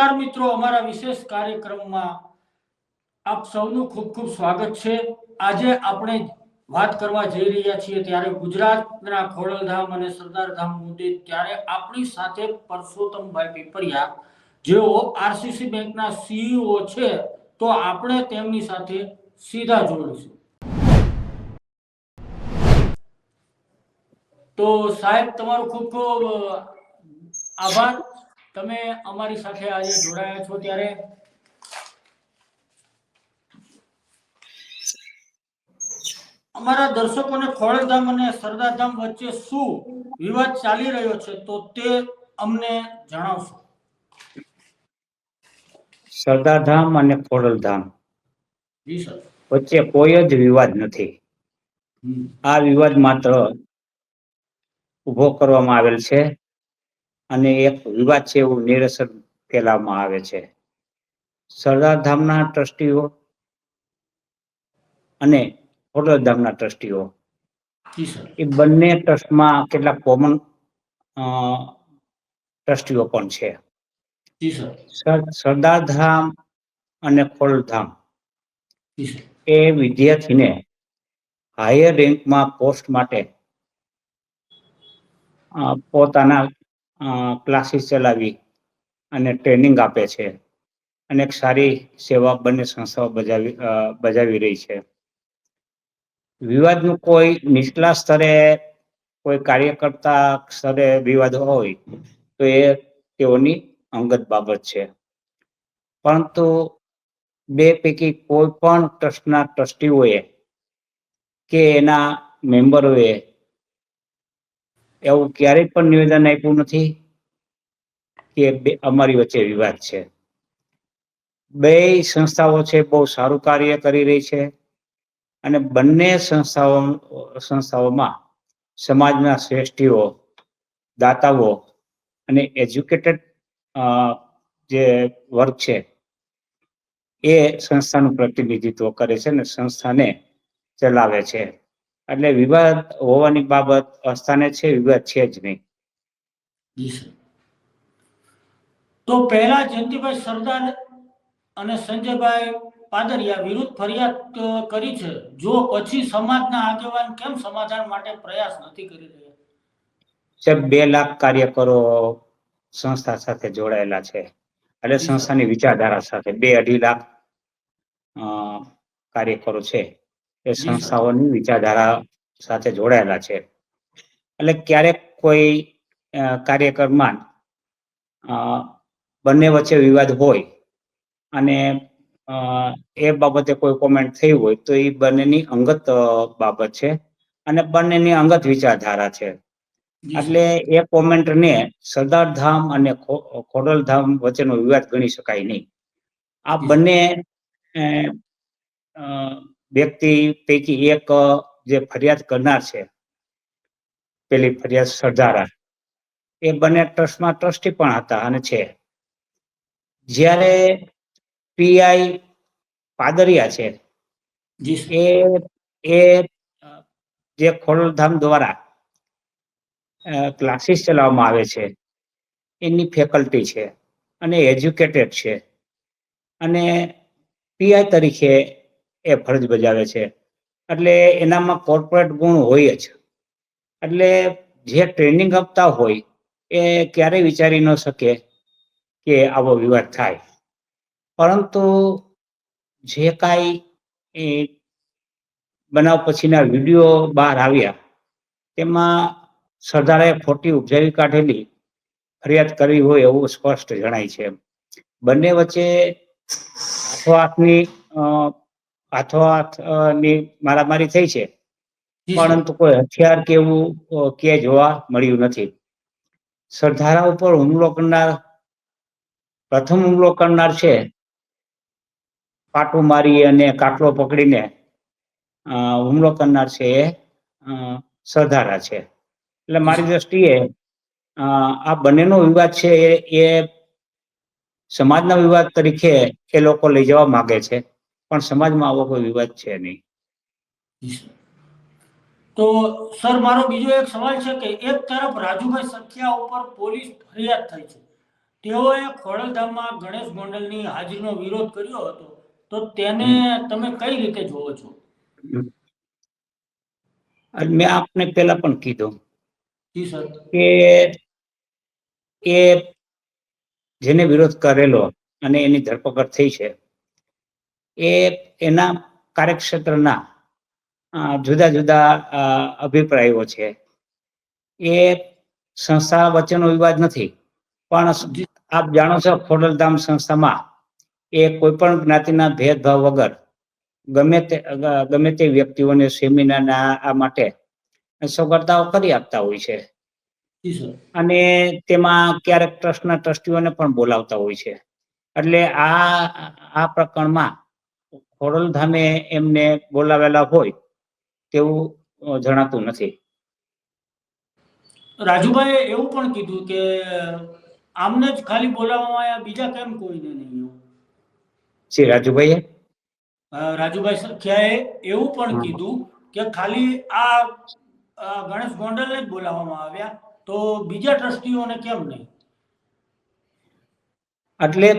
નમસ્કાર મિત્રો, અમારા વિશેષ કાર્યક્રમમાં આપ સૌનું ખૂબ ખૂબ સ્વાગત છે. આજે આપણે વાત કરવા જઈ રહ્યા છીએ ત્યારે ગુજરાતના ખોડલધામ અને સરદારધામ મુદ્દે ત્યારે આપણી સાથે પરસોત્તમભાઈ પીપરિયા, જેઓ આરસીસી બેંકના સીઈઓ છે, તો આપણે તેમની સાથે સીધા જોડીશું તો સાહેબ, તમારો ખૂબ ખૂબ આભાર. તમે અમારી સાથે આજે જોડાયા છો ત્યારે? અમારા દર્શકોને ખોડલધામ અને સરદારધામ વચ્ચે શું વિવાદ ચાલી રહ્યો છે તો તે અમને જણાવશો. સરદારધામ અને ખોડલધામ વચ્ચે કોઈ જ વિવાદ નથી. આ વિવાદ માત્ર ઊભો કરવામાં આવેલ છે. અને એક વિવાદ છે એવું નિરસન ફેલાવવામાં આવે છે. સરદારધામના ટ્રસ્ટીઓ અને ખોડલધામના ટ્રસ્ટીઓ. એ બંને ટ્રસ્ટમાં કેટલાક કોમન ટ્રસ્ટીઓ પણ છે. સરદાર સર. સર- સરદારધામ અને ખોડલધામ એ વિદ્યાર્થીને હાયર રેન્કમાં પોસ્ટ માટે પોતાના ક્લાસીસ ચલાવી અને ટ્રેનિંગ આપે છે. અને એક સારી સેવા બંને સંસ્થાઓ બજાવી બજાવી રહી છે. વિવાદનું કોઈ નીચલા સ્તરે કોઈ કાર્યકર્તા સ્તરે વિવાદ હોય તો એ તેઓની અંગત બાબત છે. પરંતુ બે પૈકી કોઈ પણ ટ્રસ્ટના ટ્રસ્ટીઓએ કે એના મેમ્બરોએ એવું ક્યારેય પણ નિવેદન આપ્યું નથી કે બે અમારી વચ્ચે વિવાદ છે. બે સંસ્થાઓ છે, બહુ સારું કાર્ય કરી રહી છે અને બંને સંસ્થાઓ, સંસ્થાઓમાં સમાજના શ્રેષ્ઠીઓ, દાતાઓ અને એજ્યુકેટેડ જે વર્ગ છે, એ સંસ્થાનું પ્રતિનિધિત્વ કરે છે અને સંસ્થાને ચલાવે છે. એટલે વિવાદ હોવાની બાબત અસ્થાને છે વિવાદ છે જ નહીં. તો પહેલા જયંતિભાઈ સરદાર અને સંજયભાઈ પાદરિયા વિરુદ્ધ ફરિયાદ કરી છે. જો પછી સમાજના આગેવાન કેમ સમાધાન માટે પ્રયાસ નથી કરી રહ્યા? છે બે લાખ કાર્યકરો સંસ્થા સાથે જોડાયેલા છે. એટલે સંસ્થાની વિચારધારા સાથે બે અઢી લાખ કાર્યકરો છે. એ સંસ્થાઓની વિચારધારા સાથે જોડાયેલા છે. એટલે ક્યારેક કોઈ અ, કાર્યકરમાં અ, બંને વચ્ચે વિવાદ હોય અને એ બાબતે કોઈ કોમેન્ટ થઈ હોય તો એ બંનેની અંગત બાબત છે અને બંનેની અંગત વિચારધારા છે. એટલે એ કોમેન્ટને સરદારધામ અને ખોડલધામ વચ્ચેનો વિવાદ ગણી શકાય નહીં. આ બંને વ્યક્તિ પૈકી એક જે ફરિયાદ કરનાર છે પેલી ફરિયાદ સરદારા એ બંને ટ્રસ્ટમાં ટ્રસ્ટી પણ હતા અને છે. જ્યારે પીઆઈ પાદરિયા છે જી એ એ જે ખોડલધામ દ્વારા ક્લાસીસ ચલાવવામાં આવે છે એની ફેકલ્ટી છે અને એજ્યુકેટેડ છે. અને પીઆઈ તરીકે એ ફરજ બજાવે છે. એટલે એનામાં કોર્પોરેટ ગુણ હોય જ. એટલે જે ટ્રેનિંગ આપતા હોય, એ ક્યારેય વિચારી ન શકે કે આવો વિવાદ થાય. પરંતુ જે કાંઈ એ બનાવ પછીના વીડિયો બહાર આવ્યા, તેમાં સરદારે ખોટી ઉપજાવી કાઢેલી ફરિયાદ કરવી હોય એવું સ્પષ્ટ જણાય છે. બંને વચ્ચે હાથો હાથની અ, હાથો મારામારી થઈ છે. પરંતુ કોઈ હથિયાર કે એવું કે જોવા મળ્યું નથી. સરધારા ઉપર હુમલો કરનાર પ્રથમ હુમલો કરનાર છે. પાટું મારી અને કાટલો પકડીને હુમલો કરનાર છે એ અ, સરદારા છે. એટલે મારી દ્રષ્ટિએ આ બંનેનો વિવાદ છે એ સમાજના વિવાદ તરીકે એ લોકો લઈ જવા માગે છે. પણ સમાજમાં આવો કોઈ વિવાદ છે નહીં. તો સર મારો બીજો એક સવાલ છે કે એક તરફ રાજુભાઈ સખિયા ઉપર પોલીસ ફરિયાદ થઈ છે. તેઓએ ખોડલધામમાં ગણેશ ગોંડલની હાજરીનો વિરોધ કર્યો હતો. તો તેને તમે કઈ રીતે જોવો છો? મેં આપને પહેલા પણ કીધું જી સર. કે એ જેને વિરોધ કરેલો અને એની ધરપકડ થઈ છે એ એના કાર્યક્ષેત્રના જુદા જુદા અભિપ્રાયો છે. એ સંસ્થા વચ્ચેનો વિવાદ નથી પણ આપ જાણો છો ખોડલધામ સંસ્થામાં એ કોઈ પણ જ્ઞાતિના ભેદભાવ વગર ગમે તે ગમે તે વ્યક્તિઓને સેમિનારના આ માટે સગવડતાઓ કરી આપતા હોય છે. અને તેમાં ક્યારેક ટ્રસ્ટના ટ્રસ્ટીઓને પણ બોલાવતા હોય છે. એટલે આ આ પ્રકરણમાં ખોડલધામે એમને બોલાવેલા હોય તેવું જણાતું નથી. રાજુભાઈએ એવું પણ કીધું કે આમને જ ખાલી બોલાવવામાં આવ્યા બીજા કેમ કોઈને નહીં શ્રી રાજુભાઈએ? રાજુભાઈ સખિયાએ એવું પણ કીધું કે ખાલી આ ગણેશ ગોંડલને જ બોલાવવામાં આવ્યા તો બીજા ટ્રસ્ટીઓને કેમ નહીં? એટલે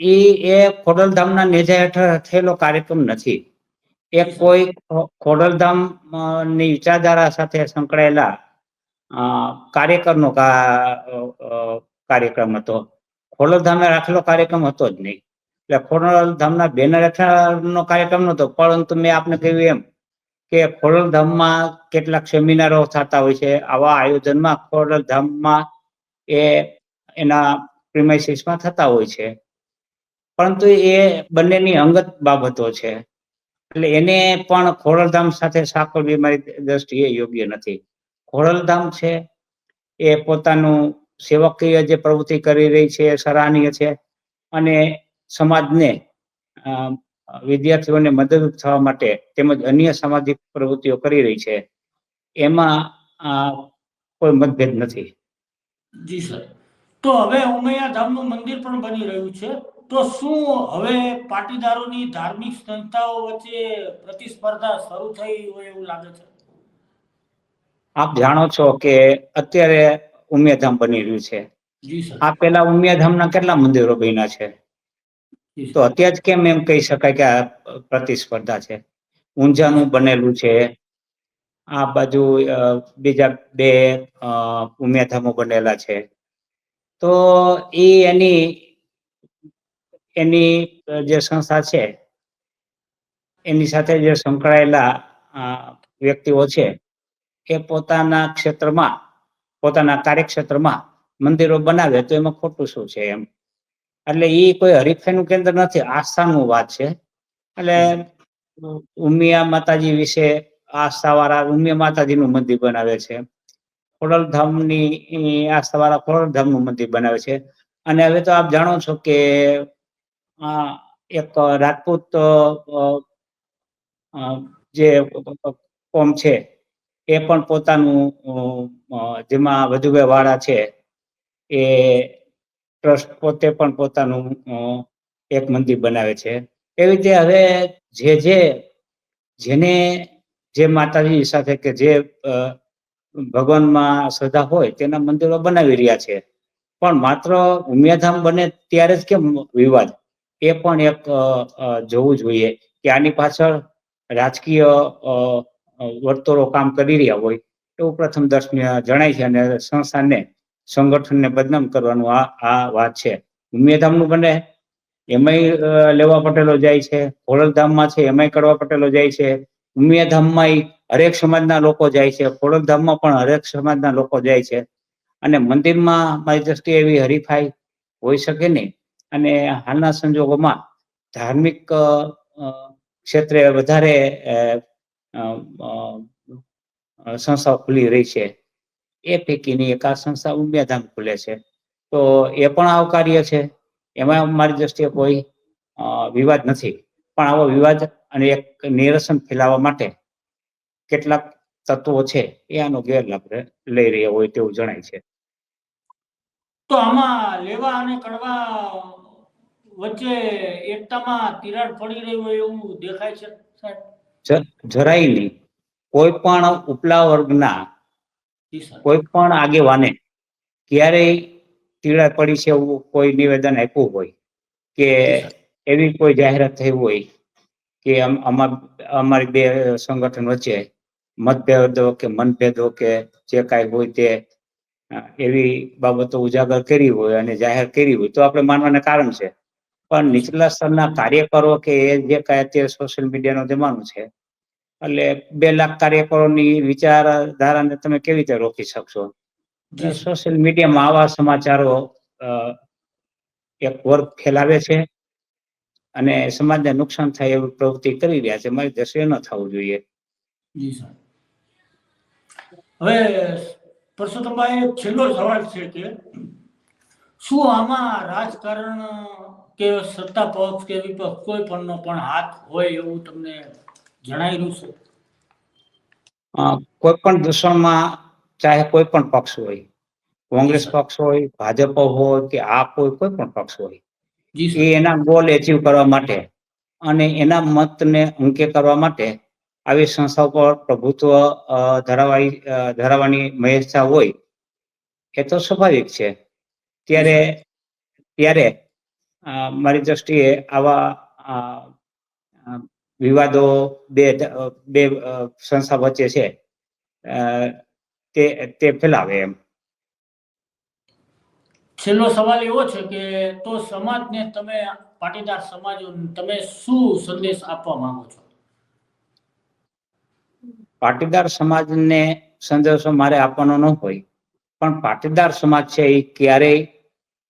ઈ એ ખોડલધામના નેજા હેઠળ થયેલો કાર્યક્રમ નથી. એ કોઈ ખોડલધામની વિચારધારા સાથે સંકળાયેલા અ, કાર્યકરનો કા- અ, અ, કાર્યક્રમ હતો. ખોડલધામે રાખેલો કાર્યક્રમ હતો જ નહીં. એટલે ખોડલધામના બેનર હેઠળનો કાર્યક્રમ નહોતો પરંતુ મેં આપને કહ્યું એમ કે ખોડલધામમાં કેટલાક સેમિનારો થતા હોય છે. આવા આયોજનમાં ખોડલધામમાં એ એના પ્રિમાઇસીસમાં થતા હોય છે. પરંતુ એ બંનેની અંગત બાબતો છે. એટલે એને પણ ખોડલધામ સાથે સાંકળવી બીમારી દ્રષ્ટિએ યોગ્ય નથી. ખોડલધામ છે, એ પોતાનું સેવકીય જે પ્રવૃત્તિ કરી રહી છે સરાહનીય છે અને સમાજને વિદ્યાર્થીઓને મદદરૂપ થવા માટે તેમજ અન્ય સામાજિક પ્રવૃત્તિઓ કરી રહી છે. એમાં કોઈ મતભેદ નથી. જી, સર. તો હવે ઉમૈયા ધામનું મંદિર પણ બની રહ્યું છે. તો શું હવે પાટીદારોની ધાર્મિક સંસ્થાઓ વચ્ચે પ્રતિસ્પર્ધા શરૂ થઈ હોય એવું લાગે છે? આપ જાણો છો કે અત્યારે ઉમિયાધામ બની રહ્યું છે. આ પેલા ઉમિયાધામના કેટલા મંદિરો બન્યા છે? તો અત્યારે જ કેમ એમ કહી શકાય કે આ પ્રતિસ્પર્ધા છે? ઊંઝાનું બનેલું છે. આ બાજુ બીજા બે ઉમિયાધામો બનેલા છે. તો એ એની એની જે સંસ્થા છે, એની સાથે જે સંકળાયેલા વ્યક્તિઓ છે, એ પોતાના ક્ષેત્રમાં, પોતાના કાર્યક્ષેત્રમાં મંદિરો બનાવે તો એમાં ખોટું શું છે એમ? એટલે એ કોઈ હરીફાઈનું કેન્દ્ર નથી, આસ્થાનું વાત છે. એટલે ઉમિયા માતાજી વિશે આસ્થાવાળા, ઉમિયા માતાજીનું મંદિર બનાવે છે. ખોડલધામની આસ્થાવાળા ખોડલધામનું મંદિર બનાવે છે. અને હવે તો આપ જાણો છો કે એક રાજપૂત જે કોમ છે, એ પણ પોતાનું જેમાં વધુભાઈ વાળા છે, એ ટ્રસ્ટ પોતે પણ પોતાનું એક મંદિર બનાવે છે. એવી રીતે હવે જે જે, જેને, જે માતાજી સાથે કે જે ભગવાનમાં શ્રદ્ધા હોય તેના મંદિરો બનાવી રહ્યા છે. પણ માત્ર ઉમિયાધામ બને ત્યારે જ કેમ વિવાદ? એ પણ એક જોવું જોઈએ કે આની પાછળ રાજકીય વર્તુળો કામ કરી રહ્યા હોય એવું પ્રથમ દર્શનીય જણાય છે અને સંસ્થાને સંગઠનને બદનામ કરવાનું આ આ વાત છે. ઉમિયાધામનું બને, એમાંય લેવા પટેલો જાય છે, ખોડલધામમાં છે, એમાંય કડવા પટેલો જાય છે. ઉમિયાધામમાં હરેક સમાજના લોકો જાય છે, ખોડલધામમાં પણ હરેક સમાજના લોકો જાય છે. અને મંદિરમાં મારી દ્રષ્ટિએ એવી હરીફાઈ હોઈ શકે નહીં. અને હાલના સંજોગોમાં ધાર્મિક ક્ષેત્રે વધારે સંસ્થાઓ ખુલી રહી છે. એ પૈકીની એક આ સંસ્થા ઉમિયાધામ ખુલે છે. તો એ પણ આવકાર્ય છે. એમાં મારી દ્રષ્ટિએ કોઈ વિવાદ નથી. પણ આવો વિવાદ અને એક નિરસન ફેલાવવા માટે કેટલાક તત્વો છે એ આનો ગેરલાભ લઈ રહ્યા હોય તેવું જણાય છે. તો આમાં લેવા અને કડવા વચ્ચે એકતામાં તિરાડ પડી રહી હોય એવું દેખાય છે સાહેબ? જરાય નહીં. કોઈ પણ ઉપલા વર્ગના કોઈ પણ આગેવાને ક્યારેય તીડા પડી છે એવું કોઈ નિવેદન આપ્યું હોય કે એવી કોઈ જાહેરાત થઈ હોય કે અમાર અમારી બે સંગઠન વચ્ચે મતભેદો કે મનભેદો કે જે કાંઈ હોય તે એવી બાબતો ઉજાગર કરી હોય અને જાહેર કરી હોય તો આપણે માનવાના કારણ છે. પણ નીચલા સ્તરના કાર્યકરો કે એ જે કાંઈ અત્યારે સોશિયલ મીડિયાનો જમાનો છે એટલે બે લાખ કાર્યકરોની વિચારધારાને તમે કેવી રીતે રોકી શકશો? સોશિયલ મીડિયામાં આવા સમાચારો એક વર્ગ ફેલાવે છે અને સમાજને નુકસાન થાય એવી પ્રવૃત્તિ કરી રહ્યા છે. મારી દ્રશ્ય ન થવું જોઈએ. હવે પરસોત્તમભાઈ છેલ્લો સવાલ છે કે શું આમાં રાજકારણ કે સત્તા પક્ષ કે વિપક્ષ કોઈ પણનો પણ હાથ હોય એવું તમને જણાઈ રહ્યું છે કોઈ પણ દૂષણમાં ચાહે કોઈ પણ પક્ષ હોય કોંગ્રેસ પક્ષ હોય ભાજપ હોય કે આપ હોય કોઈ પણ પક્ષ હોય એ એના ગોલ એચીવ કરવા માટે અને એના મતને અંકે કરવા માટે આવી સંસ્થાઓ પર પ્રભુત્વ અ, ધરાવવાની મહેચ્છા હોય એ તો સ્વાભાવિક છે. ત્યારે ત્યારે મારી દ્રષ્ટિએ આવા વિવાદો બે બે સંસ્થા વચ્ચે છે. તે તે ફેલાવે એમ. છેલ્લો સવાલ એવો છે કે તો સમાજને તમે પાટીદાર સમાજ તમે શું સંદેશ આપવા માંગો છો? પાટીદાર સમાજને સંદેશો મારે આપવાનો ન હોય. પણ પાટીદાર સમાજ છે એ ક્યારેય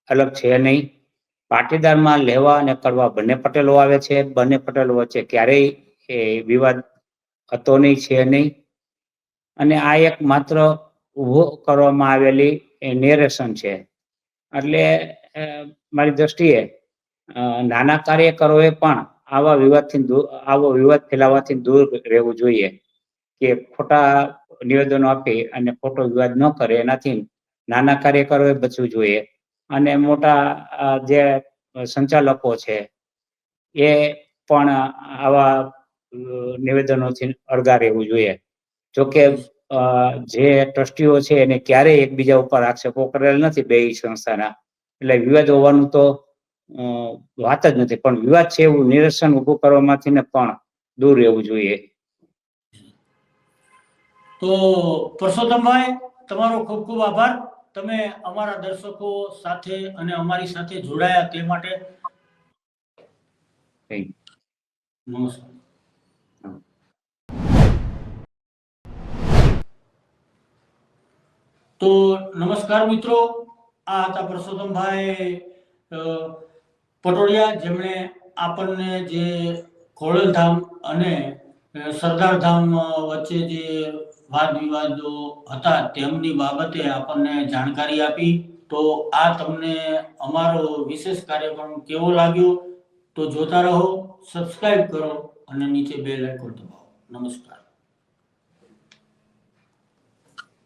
અલગ છે નહીં. પાટીદારમાં લેવા અને કરવા બંને પટેલો આવે છે. બંને પટેલો વચ્ચે ક્યારેય એ વિવાદ હતો નહીં, છે નહીં. અને આ એક માત્ર ઊભો કરવામાં આવેલી નેરેશન છે. એટલે મારી દ્રષ્ટિએ નાના કાર્યકરોએ પણ આવા વિવાદથી દૂર, આવો વિવાદ ફેલાવાથી દૂર રહેવું જોઈએ કે ખોટા નિવેદનો આપી અને ખોટો વિવાદ ન કરે. એનાથી નાના કાર્યકરોએ બચવું જોઈએ. અને મોટા જે સંચાલકો છે, એ પણ આવા નિવેદનોથી અળગા રહેવું જોઈએ. જોકે જે ટ્રસ્ટીઓ છે એને ક્યારેય એકબીજા ઉપર આક્ષેપો કરેલ નથી બે સંસ્થાના. એટલે વિવાદ હોવાનું તો વાત જ નથી. પણ વિવાદ છે એવું નિરસન ઊભું કરવામાંથી ને પણ દૂર રહેવું જોઈએ. તો પરસોત્તમભાઈ, તમારો ખૂબ ખૂબ આભાર. તમે અમારા દર્શકો સાથે અને અમારી સાથે જોડાયા તે માટે નમસ્કાર. તો નમસ્કાર મિત્રો આ હતા પરસોત્તમભાઈ પટોડિયા જેમણે આપણને જે ખોડલધામ અને સરદારધામ વચ્ચે જે વાદ વિવાદો હતા તેમની બાબતે આપણને જાણકારી આપી. તો આ તમને અમારો વિશેષ કાર્યક્રમ કેવો લાગ્યો તો જોતા રહો, સબસ્ક્રાઇબ કરો અને નીચે બેલ આઇકોન દબાવો. નમસ્કાર.